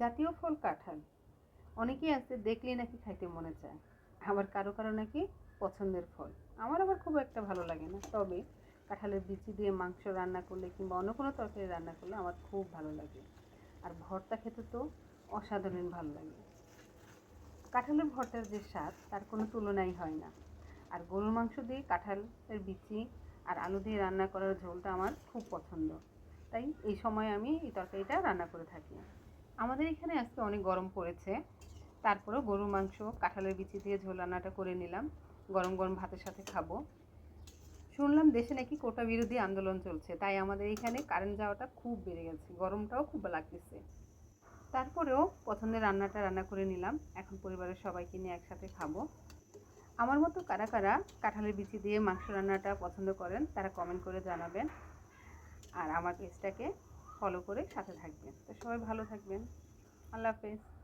জাতীয় ফল কাঁঠাল। অনেকেই আছে, দেখলেই নাকি খাইতে মনে চায়। আবার কারও কারও নাকি পছন্দের ফল। আমার আবার খুব একটা ভালো লাগে না। তবে কাঁঠালের বিচি দিয়ে মাংস রান্না করলে কিংবা অন্য কোনো তরকারি রান্না করলে আমার খুব ভালো লাগে। আর ভর্তা খেতে তো অসাধারণ ভালো লাগে। কাঁঠালের ভর্তার যে স্বাদ, তার কোনো তুলনাই হয় না। আর গরুর মাংস দিয়ে কাঁঠালের বিচি আর আলু দিয়ে রান্না করার ঝোলটা আমার খুব পছন্দ। তাই এই সময় আমি এই তরকারিটা রান্না করে থাকি। আমাদের এখানে আজকে অনেক গরম পড়েছে। তারপরেও গরুর মাংস, কাঁঠালের বিচি দিয়ে ঝোল রান্নাটা করে নিলাম। গরম গরম ভাতের সাথে খাব। শুনলাম দেশে নাকি কোটা বিরোধী আন্দোলন চলছে, তাই আমাদের এখানে কারেন্ট যাওয়াটা খুব বেড়ে গেছে, গরমটাও খুব লাগতেছে। তারপরেও পছন্দের রান্নাটা রান্না করে নিলাম, এখন পরিবারের সবাইকে নিয়ে একসাথে খাব। আমার মতো কারা কারা কাঁঠালের বিচি দিয়ে মাংস রান্নাটা পছন্দ করেন, তারা কমেন্ট করে জানাবেন। আর আমার পেজটাকে ফলো করে সাথে থাকবেন। তো সবাই ভালো থাকবেন। আল্লাহ হাফেজ।